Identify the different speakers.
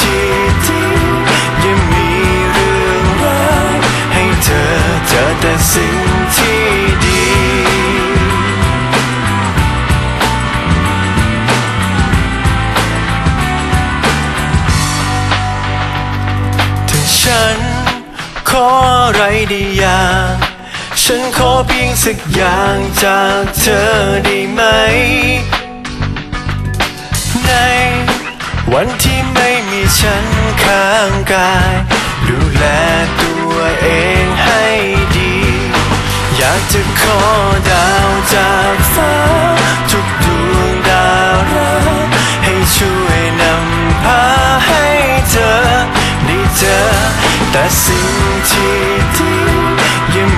Speaker 1: สิ่ที่ยังมีเรื่องราวให้เธอเจอแต่สิ่งที่ดีถ้าฉันขออะไรได้อย่าง ฉันขอเพียงสักอย่างจากเธอได้ไหม กาย ดูแลตัวเองให้ดี อยากจะขอดาวจากฟ้า ทุกดวงดาวรักให้ช่วยนำพาให้เธอได้เจอแต่สิ่งที่ดียัง